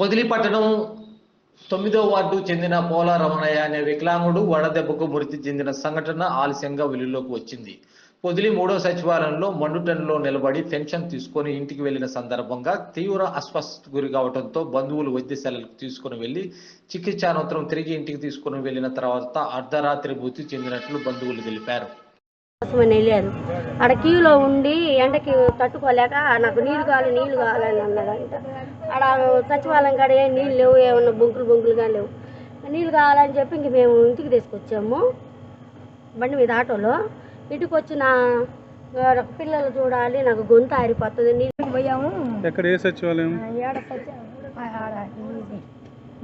పొదిలి పట్టణం తొమ్మిదో వార్డు చెందిన పోల రమణయ్య అనే వికలాంగుడు వడదెబ్బకు మృతి చెందిన సంఘటన ఆలస్యంగా వెలుగులోకి వచ్చింది. పొదిలి మూడో సచివాలయంలో మండుటన్లో నిలబడి పెన్షన్ తీసుకొని ఇంటికి వెళ్ళిన సందర్భంగా తీవ్ర అస్వస్థకు గురి కావడంతో బంధువులు వైద్యశాలకు తీసుకుని వెళ్ళి చికిత్సానంతరం తిరిగి ఇంటికి తీసుకుని వెళ్ళిన తర్వాత అర్ధరాత్రి మృతి చెందినట్లు బంధువులు తెలిపారు. కోసమని వెళ్ళారు. ఆడ క్యూలో ఉండి ఎండకి తట్టుకోలేక నాకు నీళ్ళు కావాలి నీళ్ళు కావాలని అన్నాడంట. ఆడ సచివాలయం కాడ ఏం నీళ్ళు లేవు ఏమన్నా బొంకులు బొంకులుగా లేవు. నీళ్ళు కావాలని చెప్పి ఇంక మేము ఇంటికి తీసుకొచ్చాము. బండి మీద ఆటోలో. ఇంటికి వచ్చిన పిల్లలు చూడాలి నాకు గొంతు ఆరిపోతుంది నీళ్ళు పోయాము. ఎక్కడ ఏ సచివాలయం?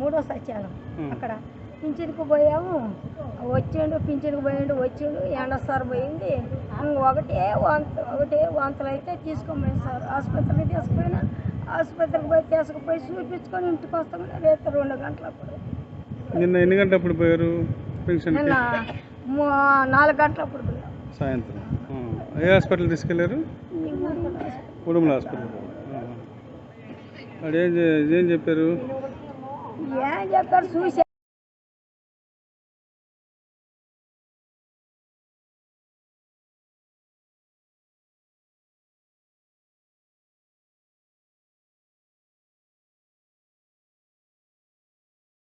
మూడో సత్యాలం అక్కడ. పింఛన్కి పోయాము. వచ్చిండు పింఛన్కి పోయిండు వచ్చిండు ఎండ సార్ పోయింది. ఒకటే వాంత ఒకటే వాంతులు అయితే తీసుకొని సార్. ఆసుపత్రికి తీసుకుపోయినా ఆసుపత్రికి పోయి తీసుకుపోయి చూపించుకొని ఇంటికి వస్తామని రేపు రెండు గంటలప్పుడు. నిన్న ఎన్ని గంటలప్పుడు పోయారు నిన్న నాలుగు గంటలప్పుడు పోయాం. సాయంత్రం. ఏ హాస్పిటల్ ఊరు ఉడుమల హాస్పిటల్. చే- ఏం చెప్పారు? ఏం చెప్పారు? చూసి.